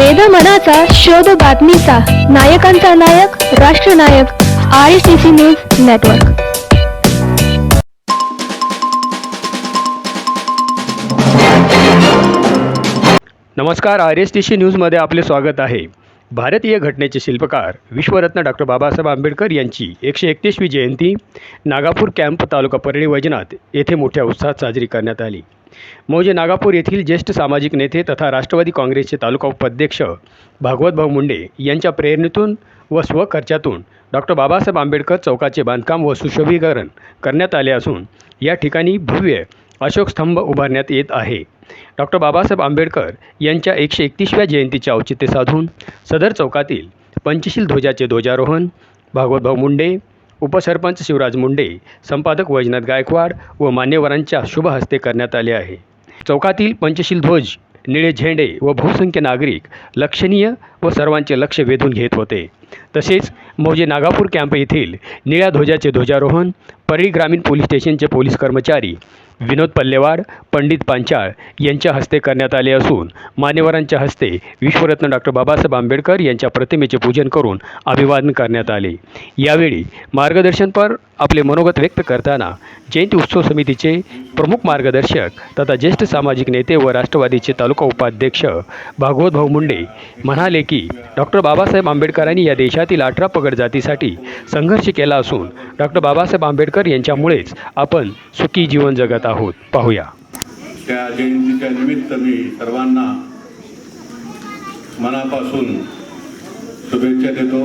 वेद मनाचा शोध बातमीचा. नायकांचा नायक राष्ट्रनायक I C C news network नमस्कार आर एस टी सी न्यूजमध्ये आपले स्वागत आहे. भारतीय घटनेचे शिल्पकार विश्वरत्न डॉक्टर बाबासाहेब आंबेडकर यांची एकशे एकतीसवी जयंती नागापूर कॅम्प तालुका परळी वैजनाथ येथे मोठ्या उत्साहात साजरी करण्यात आली. मौजे नागापूर येथील ज्येष्ठ सामाजिक नेते तथा राष्ट्रवादी काँग्रेसचे तालुका उपाध्यक्ष भागवतभाऊ मुंडे यांच्या प्रेरणेतून व स्वखर्चातून डॉक्टर बाबासाहेब आंबेडकर चौकाचे बांधकाम व सुशोभीकरण करण्यात आले असून या ठिकाणी भव्य अशोक स्तंभ उभारण्यात येत आहे. डॉक्टर बाबासाहेब आंबेडकर यांच्या एकशे एकतीसव्या जयंतीचे औचित्य साधून सदर चौकातील पंचशील ध्वजाचे ध्वजारोहण भागवतभाऊ मुंडे उपसरपंच शिवराज मुंडे संपादक वैजनाथ गायकवाड व मान्यवरांच्या शुभ हस्ते करण्यात आले आहे. चौकातील पंचशील ध्वज निळे झेंडे व बहुसंख्य नागरिक लक्षणीय व सर्वांचे लक्ष वेधून घेत होते. तसेच मौजे नागापूर कॅम्प येथील निळ्या ध्वजाचे ध्वजारोहण परळी ग्रामीण पोलीस स्टेशनचे पोलीस कर्मचारी विनोद पल्लेवाड पंडित पांचाळ यांच्या हस्ते करण्यात आले असून मान्यवरांच्या हस्ते विश्वरत्न डॉक्टर बाबासाहेब आंबेडकर यांच्या प्रतिमेचे पूजन करून अभिवादन करण्यात आले. यावेळी मार्गदर्शनपर आपले मनोगत व्यक्त करताना जयंती उत्सव समितीचे प्रमुख मार्गदर्शक तथा ज्येष्ठ सामाजिक नेते व राष्ट्रवादीचे तालुका उपाध्यक्ष भागवतभाऊ मुंडे म्हणाले की डॉक्टर बाबासाहेब आंबेडकरांनी या देशातील अठरा पगड जातीसाठी संघर्ष केला असून डॉक्टर बाबासाहेब आंबेडकर यांच्यामुळेच आपण सुखी जीवन जगत आहोत. पाहूया. त्या जयंतीच्या निमित्त मी सर्वांना मनापासून शुभेच्छा देतो.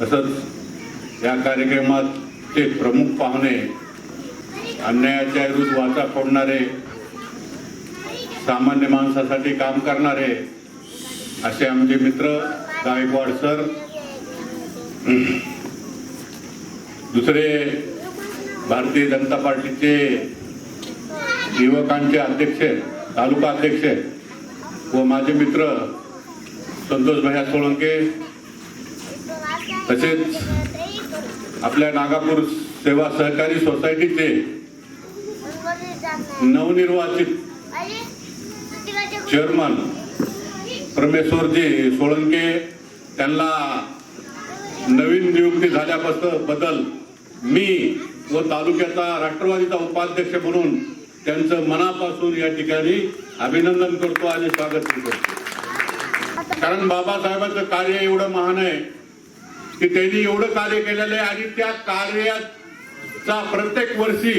तसंच या कार्यक्रमाचे प्रमुख पाहुणे अन्यायाच्या विरुद्ध वाचा फोडणारे सामान्य माणसासाठी काम करणारे असे आमचे मित्र गायकवाड सर. दुसरे भारतीय जनता पार्टीचे युवकांचे अध्यक्ष तालुका अध्यक्ष व माझे मित्र संतोष भैया सोळंके तसेच आपल्या नागापूर सेवा सहकारी सोसायटीचे नवनिर्वाचित चेअरमन परमेश्वरजी सोळंके त्यांना नवीन नियुक्ती झाल्यापासून बदल मी व तालुक्याचा राष्ट्रवादीचा उपाध्यक्ष म्हणून त्यांचं मनापासून या ठिकाणी अभिनंदन करतो आणि स्वागत करतो. कारण बाबासाहेबांचं कार्य एवढं महान आहे की त्यांनी एवढं कार्य केलेलं आहे आणि त्या कार्याचा प्रत्येक वर्षी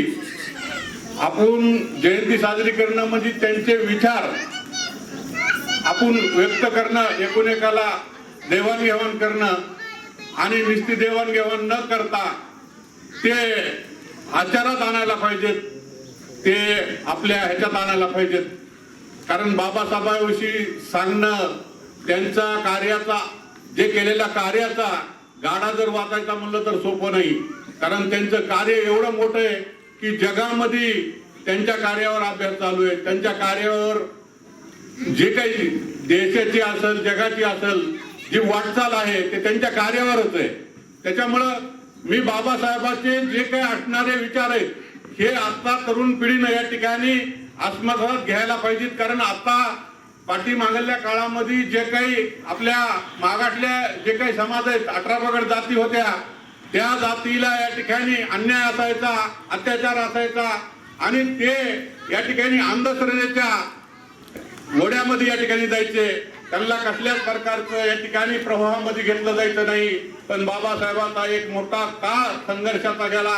आपण जयंती साजरी करणं म्हणजे त्यांचे विचार आपण व्यक्त करणं एकूण एकाला देवाणघेवाण करणं आणि नुसती देवाणघेवाण न करता ते आचारात आणायला पाहिजेत ते आपल्या ह्याच्यात आणायला पाहिजेत. कारण बाबासाहेबांविषयी सांगणं त्यांचा कार्याचा जे केलेल्या कार्याचा गाडा जर वाचायचा म्हणलं तर सोपं नाही. कारण त्यांचं कार्य एवढं मोठं आहे की जगामध्ये त्यांच्या कार्यावर अभ्यास चालू आहे. त्यांच्या कार्यावर जे काही देशाची असेल जगाची असेल जी वाटचाल आहे ते त्यांच्या कार्यावरच आहे. त्याच्यामुळं मी बाबासाहेबांचे जे काही असणारे विचार आहेत हे आता तरुण पिढीनं या ठिकाणी आत्मसात घ्यायला पाहिजेत. कारण आता पाठीमागल्या काळामध्ये जे काही आपल्या मागाटल्या जे काही समाज आहेत अठरा पगड जाती होत्या त्या जातीला या ठिकाणी अन्याय असायचा अत्याचार असायचा. आणि ते या ठिकाणी अंधश्रद्धेच्या ओढ्यामध्ये या ठिकाणी जायचे. त्यांना कसल्याच प्रकारचं या ठिकाणी प्रवाहामध्ये घेतलं जायचं नाही. पण बाबासाहेबांचा एक मोठा काळ संघर्षाचा गेला.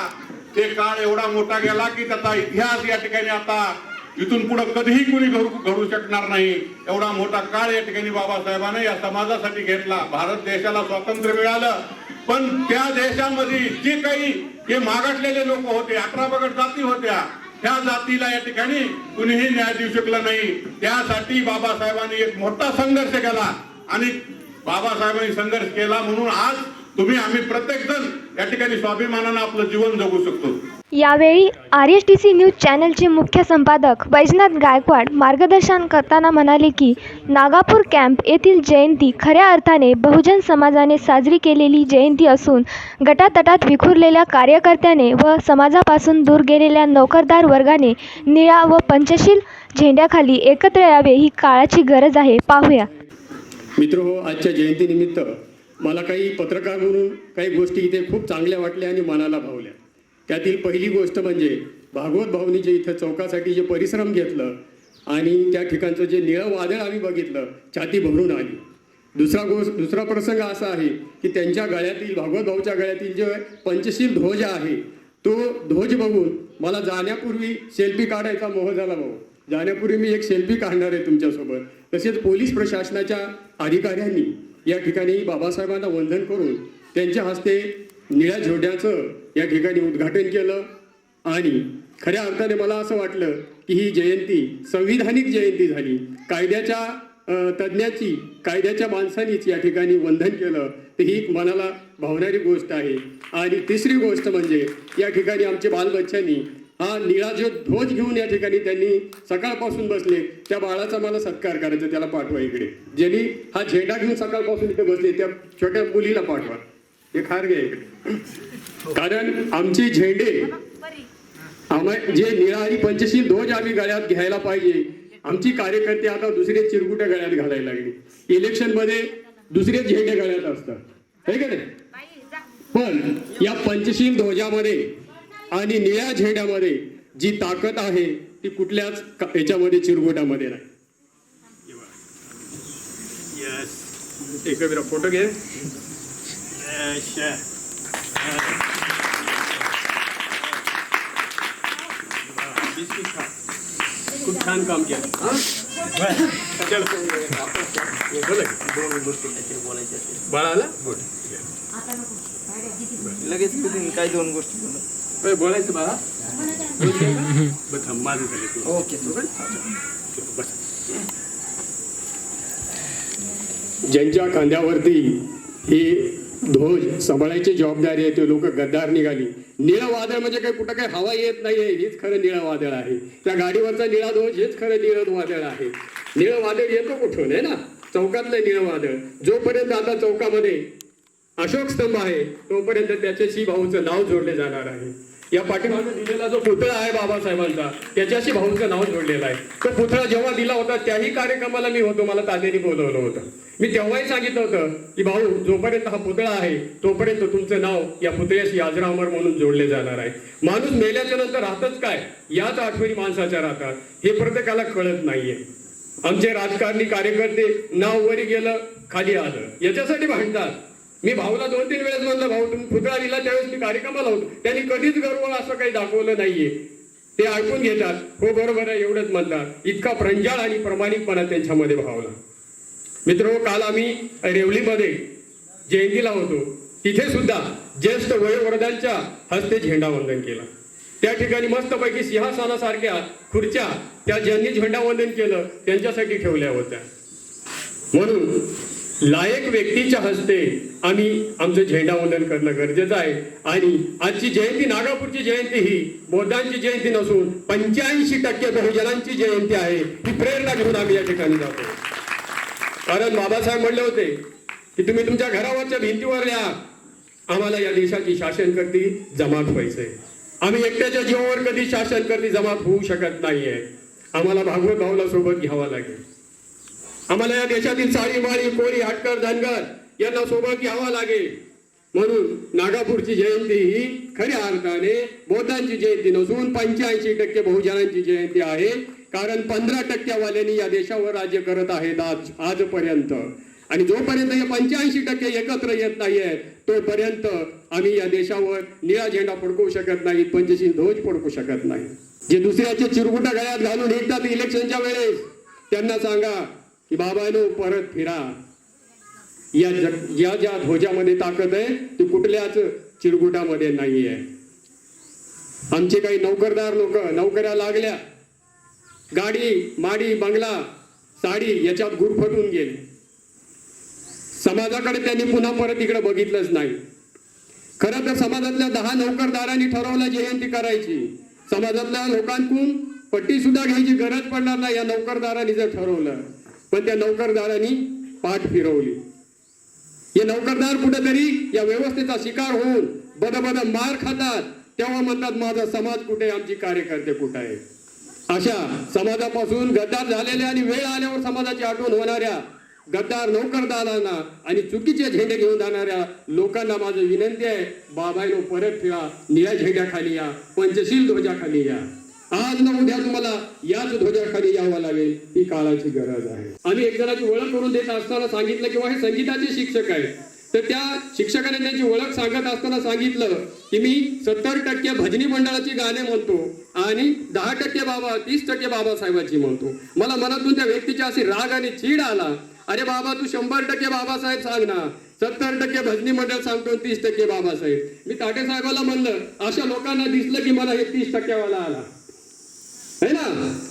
ते काळ एवढा मोठा गेला की त्याचा इतिहास या ठिकाणी आता इथून पुढे कधीही कुणी घडू घडू शकणार नाही. एवढा मोठा काळ या ठिकाणी बाबासाहेबाने या समाजासाठी घेतला. भारत देशाला स्वातंत्र्य मिळालं. पण त्या देशामध्ये जे काही हे मागाटलेले लोक होते अठरा बगड जाती होत्या त्या जातीला या ठिकाणी कुणीही न्याय देऊ शकलं नाही. त्यासाठी बाबासाहेबांनी एक मोठा संघर्ष केला. आणि बाबासाहेबांनी संघर्ष केला म्हणून आज तुम्ही आम्ही प्रत्येक जण या ठिकाणी स्वाभिमानानं आपलं जीवन जगू शकतो. यावेळी R S T C news चॅनलचे मुख्य संपादक वैजनाथ गायकवाड मार्गदर्शन करताना म्हणाले की नागापूर कॅम्प येथील जयंती खऱ्या अर्थाने बहुजन समाजाने साजरी केलेली जयंती असून गटातटात विखुरलेल्या कार्यकर्त्याने व समाजापासून दूर गेलेल्या नोकरदार वर्गाने निळा व पंचशील झेंड्याखाली एकत्र यावे ही काळाची गरज आहे. पाहूया. मित्र हो आजच्या जयंतीनिमित्त मला काही पत्रकार म्हणून काही गोष्टी इथे खूप चांगल्या वाटल्या आणि मनाला भावल्या. त्यातील पहिली गोष्ट म्हणजे भागवत भाऊनी जे इथं चौकासाठी जे परिश्रम घेतलं आणि त्या ठिकाणचं जे निळं वादळ आम्ही बघितलं छाती भरून आली. दुसरा गोष्ट दुसरा प्रसंग असा आहे की त्यांच्या गळ्यातील भागवत भाऊच्या गळ्यातील जे पंचशील ध्वज आहे तो ध्वज बघून मला जाण्यापूर्वी सेल्फी काढायचा मोह झाला भाऊ. जाण्यापूर्वी मी एक सेल्फी काढणार आहे तुमच्यासोबत. तसेच पोलीस प्रशासनाच्या अधिकाऱ्यांनी या ठिकाणी बाबासाहेबांना वंदन करून त्यांच्या हस्ते निळ्या झोड्याचं या ठिकाणी उद्घाटन केलं. आणि खऱ्या अर्थाने मला असं वाटलं की ही जयंती संविधानिक जयंती झाली. कायद्याच्या तज्ज्ञाची कायद्याच्या माणसानीच या ठिकाणी वंदन केलं. तर ही एक मनाला भावणारी गोष्ट आहे. आणि तिसरी गोष्ट म्हणजे या ठिकाणी आमचे बालबच्चांनी हा निळा जो ध्वज घेऊन या ठिकाणी त्यांनी सकाळपासून बसले त्या बाळाचा मला सत्कार करायचा त्याला पाठवा इकडे. ज्यांनी हा झेंडा घेऊन सकाळपासून इथे बसले त्या छोट्या मुलीला पाठवा. हे खारगे कारण आमचे झेंडे आम्हा जे निळा आणि पंचशील ध्वज आम्ही गळ्यात घ्यायला पाहिजे. आमची कार्यकर्ते आता दुसरे चिरगुट गळ्यात घालायला लागले. इलेक्शनमध्ये दुसरे झेंडे गळ्यात असतात. हे का नाही? पण या पंचशील ध्वजामध्ये आणि निळ्या झेंड्यामध्ये जी ताकद आहे ती कुठल्याच याच्यामध्ये चिरगुटामध्ये नाही. एक फोटो घे. खूप छान काम केलं चल. बोला की. बाळाला लगेच किती काय दोन गोष्टी बोला होय, बोलायचं बाळा बस थांब, माझं झालं तू. ओके बस. ज्यांच्या खांद्यावरती ही ध्वज सांभाळायची जबाबदारी आहे ते लोक गद्दार निघाली. निळं वादळ म्हणजे काही कुठं काही हवा येत नाहीये हेच खरं निळं वादळ आहे. त्या गाडीवरचा निळा ध्वज हेच खरं निळं वादळ आहे. निळं वादळ येतो कुठून आहे ना? चौकातलं निळं वादळ. जोपर्यंत आता चौकामध्ये अशोक स्तंभ आहे तोपर्यंत त्याच्याशी भाऊचं नाव जोडले जाणार आहे. या पाठीमागे दिलेला जो पुतळा आहे बाबासाहेबांचा त्याच्याशी भाऊचं नाव जोडलेलं आहे. तो पुतळा जेव्हा दिला होता त्याही कार्यक्रमाला मी होतो मला तात्याने बोलवलं होतं. मी तेव्हाही सांगितलं होतं की भाऊ जोपर्यंत हा पुतळा आहे तोपर्यंत तुमचं नाव या पुतळ्याशी अजरामर म्हणून जोडले जाणार आहे. माणूस मेल्याच्या नंतर राहतच काय? याच आठवणी माणसाच्या राहतात. हे प्रत्येकाला कळत नाहीये. आमचे राजकारणी कार्यकर्ते नाव वरी गेलं खाली आलं. याच्यासाठी भांडतात. मी भाऊला दोन तीन वेळेस म्हणलं भाऊ तुम्ही पुतळा दिला त्यावेळेस मी कार्यक्रमाला होतो. त्यांनी कधीच गर्व असं काही दाखवलं नाहीये. ते ऐकून घेतात. हो बरोबर आहे एवढंच म्हणतात. इतका प्रंजाळ आणि प्रामाणिकपणा त्यांच्यामध्ये भावला. मित्र काल आम्ही रेवलीमध्ये जयंतीला होतो. तिथे सुद्धा ज्येष्ठ वयोवृद्धांच्या हस्ते झेंडावंदन केलं. त्या ठिकाणी मस्तपैकी सिंहासनासारख्या खुर्च्या त्या ज्यांनी झेंडावंदन केलं त्यांच्यासाठी ठेवल्या होत्या. म्हणून लायक व्यक्तीच्या हस्ते आम्ही आमचं झेंडावंदन करणं गरजेचं आहे. आणि आजची जयंती नागापूरची जयंती ही बौद्धांची जयंती नसून पंच्याऐंशी टक्के बहुजनांची जयंती आहे. ही प्रेरणा घेऊन आम्ही या ठिकाणी जातो. कारण बाबासाहेब म्हणले होते की तुम्ही तुमच्या घरावरच्या भिंतीवर लिहा आम्हाला या देशाची शासन करती जमात व्हायचंय. आम्ही एकट्याच्या जीवावर कधी शासन करती जमात होऊ शकत नाहीये. आम्हाला भागवत भाऊला सोबत घ्यावा लागेल. आम्हाला या देशातील साळी माळी कोळी हटकर धनगर यांना सोबत घ्यावा लागेल. म्हणून नागापूरची जयंती ही खऱ्या अर्थाने बौद्धांची जयंती नसून पंच्याऐंशी टक्के बहुजनांची जयंती आहे. कारण पंधरा टक्क्यावाल्यांनी या देशावर राज्य करत आहेत आज आजपर्यंत. आणि जोपर्यंत हे पंच्याऐंशी टक्के एकत्र येत नाहीये तोपर्यंत आम्ही या देशावर निळा झेंडा फडकवू शकत नाही पंचशील ध्वज फडकू शकत नाही. जे दुसऱ्याचे चिरगुटा गळ्यात घालून निघतात इलेक्शनच्या वेळेस त्यांना सांगा की बाबानो परत फिरा. या जग या ज्या ध्वजामध्ये ताकद आहे ती कुठल्याच चिरगुटामध्ये नाही आहे आमचे काही नोकरदार लोक नोकऱ्या लागल्या. गाडी माडी बंगला साडी याच्यात गुरफटून गेले. समाजाकडे त्यांनी पुन्हा परत इकडे बघितलंच नाही. खरं तर समाजातल्या दहा नोकरदारांनी ठरवलं जयंती करायची. समाजातल्या लोकांकडून पट्टी सुद्धा घ्यायची गरज पडणार नाही या नोकरदारांनी जर ठरवलं. पण त्या नोकरदारांनी पाठ फिरवली. हे नोकरदार कुठेतरी या व्यवस्थेचा शिकार होऊन बदबद मार खातात तेव्हा म्हणतात माझा समाज कुठे? आमची कार्यकर्ते कुठे आहे अशा समाजापासून गद्दार झालेल्या आणि वेळ आल्यावर समाजाची आठवण होणाऱ्या गद्दार नोकरदारांना आणि चुकीचे झेंडे घेऊन जाणाऱ्या लोकांना माझं विनंती आहे बाबाईनो परत फिरा निळ्या झेंड्याखाली या पंचशील ध्वजाखाली या. आज न उद्या तुम्हाला याच ध्वजाखाली यावं लागेल ही काळाची गरज आहे. आम्ही एक जणाची ओळख करून देत असताना सांगितलं किंवा हे संगीताचे शिक्षक आहेत. तर त्या शिक्षकाने त्यांची ओळख सांगत असताना सांगितलं की मी सत्तर टक्के भजनी मंडळाची गाणे म्हणतो आणि दहा टक्के बाबा तीस टक्के बाबासाहेबांची म्हणतो. मला मनातून त्या व्यक्तीच्या अशी राग आणि चीड आला. अरे बाबा तू शंभर टक्के बाबासाहेब सांग ना. सत्तर टक्के भजनी मंडळ सांगतो तीस टक्के बाबासाहेब. मी ताटे साहेबाला म्हणलं अशा लोकांना दिसलं की मला हे तीस टक्केवाला आला. है ना?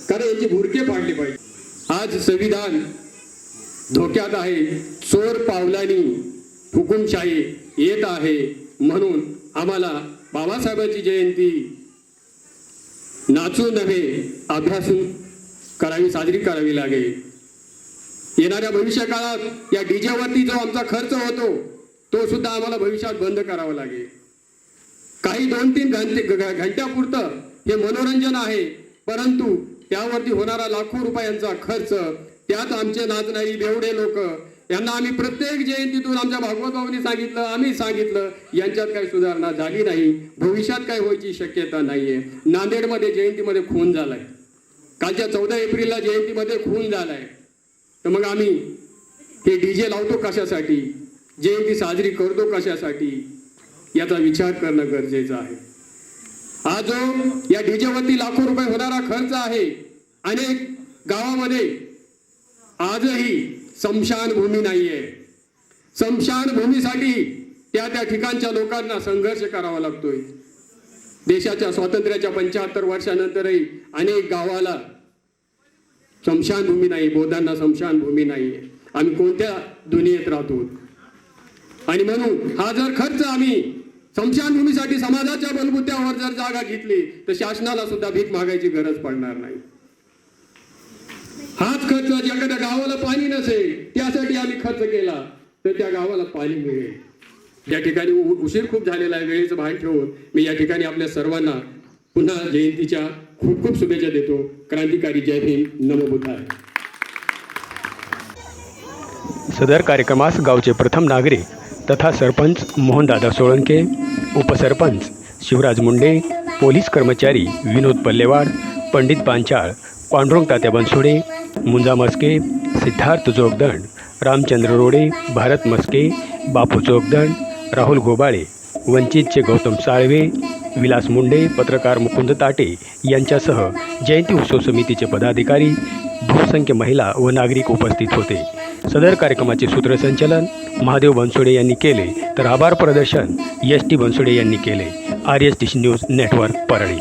कारण याची भुरके पाडली पाहिजे. आज संविधान धोक्यात आहे चोर पावलानी. हुकुमशाही येत आहे म्हणून आम्हाला बाबासाहेबांची जयंती नाचून नव्हे अभ्यासून करावी साजरी करावी लागेल येणाऱ्या भविष्य काळात या डीजेवरती जो आमचा खर्च होतो तो सुद्धा आम्हाला भविष्यात बंद करावा लागेल काही दोन तीन घंटे घंट्यापुरतं हे मनोरंजन आहे परंतु त्यावरती होणारा लाखो रुपयांचा खर्च त्यात आमचे नाचणारी बेवडे लोक यांना आम्ही प्रत्येक जयंतीतून आमच्या भागवत भाऊनी सांगितलं आम्ही सांगितलं यांच्यात काही सुधारणा झाली नाही भविष्यात काय व्हायची शक्यता नाहीये. नांदेडमध्ये जयंतीमध्ये खून झालाय. कालच्या चौदा एप्रिलला जयंतीमध्ये खून झालाय. तर मग आम्ही हे डीजे लावतो कशासाठी? जयंती साजरी करतो कशासाठी? याचा विचार करणं गरजेचं आहे. हा जो या डीजेवरती लाखो रुपये होणारा खर्च आहे अनेक गावामध्ये आजही स्मशानभूमी नाहीये. स्मशानभूमीसाठी त्या त्या ठिकाणच्या लोकांना संघर्ष करावा लागतोय. देशाच्या स्वातंत्र्याच्या पंच्याहत्तर वर्षानंतरही अनेक गावाला स्मशानभूमी नाही बौद्धांना स्मशानभूमी नाहीये. आम्ही कोणत्या दुनियेत राहतो? आणि म्हणून हा जर खर्च आम्ही स्मशानभूमीसाठी समाजाच्या बलबुत्यावर जर जागा घेतली तर शासनाला सुद्धा भीक मागायची गरज पडणार नाही. हाच खर्च ज्याकडे गावाला पाणी नसेल त्यासाठी आम्ही खर्च केला. तर त्या गावाला पाणी मिळेल. या ठिकाणी उशीर खूप झालेला आहे वेळेचं भान ठेवून मी या ठिकाणी आपल्या सर्वांना पुन्हा जयंतीच्या खूप खूप शुभेच्छा देतो. क्रांतिकारी जय भीम नमो आहे सदर कार्यक्रमास गावचे प्रथम नागरिक तथा सरपंच मोहनदादा सोळंके उपसरपंच शिवराज मुंडे पोलीस कर्मचारी विनोद पल्लेवाड पंडित पांचाळ पांडुरंग तात्या बनसोडे मुंजा मस्के सिद्धार्थ जोगदंड रामचंद्र रोडे भारत मस्के बापू जोगदंड राहुल गोबाळे वंचितचे गौतम साळवे विलास मुंडे पत्रकार मुकुंद ताटे यांच्यासह जयंती उत्सव समितीचे पदाधिकारी बहुसंख्य महिला व नागरिक उपस्थित होते. सदर कार्यक्रमाचे सूत्रसंचलन महादेव बनसोडे यांनी केले तर आभार प्रदर्शन एस टी बनसोडे यांनी केले. R S T news network Parli.